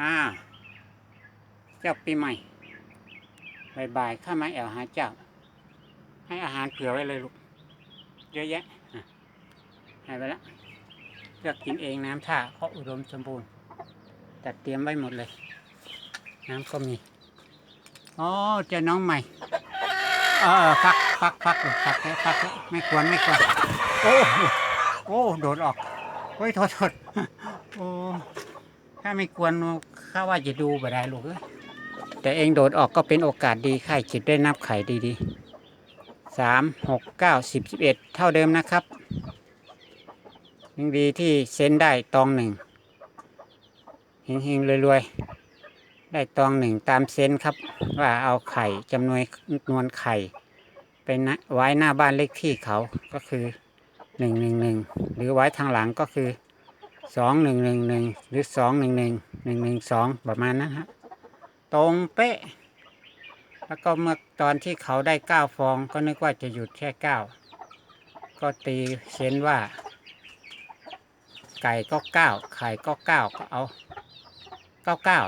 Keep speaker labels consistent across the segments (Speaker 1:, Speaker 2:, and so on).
Speaker 1: อ่า เจ้าปีใหม่บายบายข้ามาแอวหาเจ้า ให้อาหารเผื่อไว้เลยลูก เยอะแยะอะให้ไปละเลือกกินเองน้ำท่าเพราะอุดมสมบูรณ์จัดเตรียมไว้หมดเลย น้ำก็มีอ๋อเจอน้องใหม่เออพักพักพักพักแล้วพักแล้วไม่ควรไม่ควรโอ้โอ้โดดออกเฮ้ยโทษโทษโอ้ ถ้าไม่ควรข้าว่าจะดูบ่ได้ลูกเอ้ยแต่เองโดดออกก็เป็นโอกาสดีไข่จิตได้นับไข่ดีๆสามหกเก้าสิบสิบเอ็ดเท่าเดิมนะครับยังดีที่เซ็นได้ตองหนึ่งเฮงๆรวยๆ ได้ตองหนึ่งตามเซ็นครับ ว่าเอาไข่จำนวนนวนไข่ไปนะไว้หน้าบ้านเลขที่เขาก็คือหนึ่งหนึ่งหนึ่งหรือไว้ทางหลังก็คือ สองหนึ่งหนึ่งหนึ่งหรือสองหนึ่งหนึ่งหนึ่งหนึ่งสองประมาณนั้นฮะตรงเป๊ะ แล้วก็เมื่อตอนที่เขาได้เก้าฟองก็นึกว่าจะหยุดแค่เก้าก็ตีเส้นว่า ไก่ก็เก้าไข่ก็เก้าก็เอาเก้าเก้า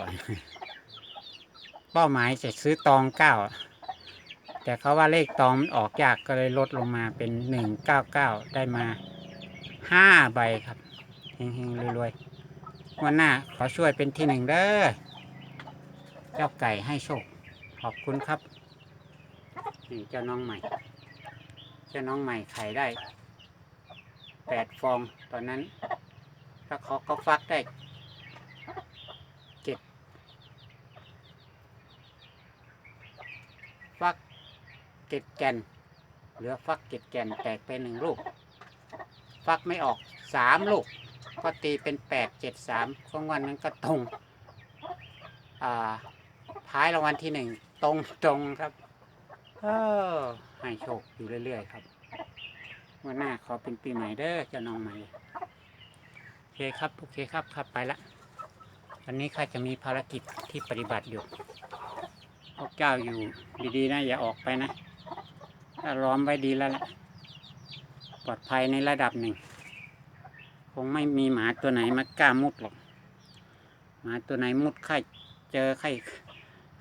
Speaker 1: เป้าหมายจะซื้อตองเก้าแต่เขาว่าเลขตองมันออกยากก็เลยลดลงมาเป็นหนึ่งเก้าเก้าได้มาห้าใบครับ เฮงๆรวยๆวันหน้าขอช่วยเป็นที่หนึ่งเด้อเจ้าไก่ให้โชค ขอบคุณครับนี่เจ้าน้องใหม่ เจ้าน้องใหม่ไข่ได้แปดฟองตอนนั้นแล้วเขาก็ฟักได้เจ็ดฟักเจ็ดแกนเหลือฟักเจ็ดแกนแตกไปหนึ่งลูก ฟักไม่ออกสามลูก ก็ตีเป็นแปดเจ็ดสามของวันนั้นก็ตรง อ่า ท้ายรางวัลที่หนึ่งตรงตรงครับเออให้โชคอยู่เรื่อย ๆ ครับ วันหน้าขอเป็นปีใหม่เด้อเจ้าน้องใหม่โอเคครับโอเคครับครับไปละวันนี้ข้าจะมีภารกิจที่ปฏิบัติอยู่พวกเจ้าอยู่ดีๆนะอย่าออกไปนะถ้าล้อมไว้ดีแล้วละปลอดภัยในระดับหนึ่ง คงไม่มีหมาตัวไหนมากล้ามุดหรอก หมาตัวไหนมุดไข้าเจอไข้า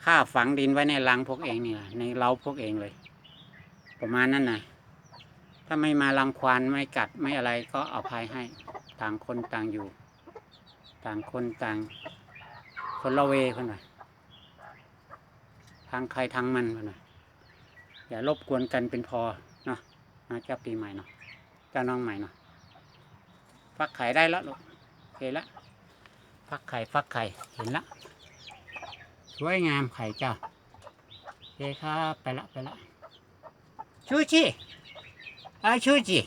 Speaker 1: ข้าฝังดินไว้ในรังพวกเองนี่แหละในเล้าพวกเองเลย ประมาณนั้นนะถ้าไม่มารังควานไม่กัดไม่อะไรก็อภัยให้ ต่างคนต่างอยู่ ต่างคนต่าง คนละเวคนหน่อยทางใครทางมันคนหน่อยอย่ารบกวนกันเป็นพอเนาะนะเจ้าปีใหม่เนาะเจ้าน้องใหม่เนาะ ฟักไข่ได้แล้วลูกโอเคละฟักไข่ฟักไข่เห็นละสวยงามไข่เจ้าโอเคครับไปละไปละชูชิอาชูชิ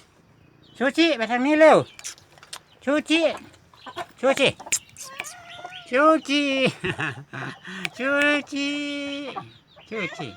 Speaker 1: ชูชิไปทางนี้เร็วชูจิชูจิชูจิชูจิชูจิ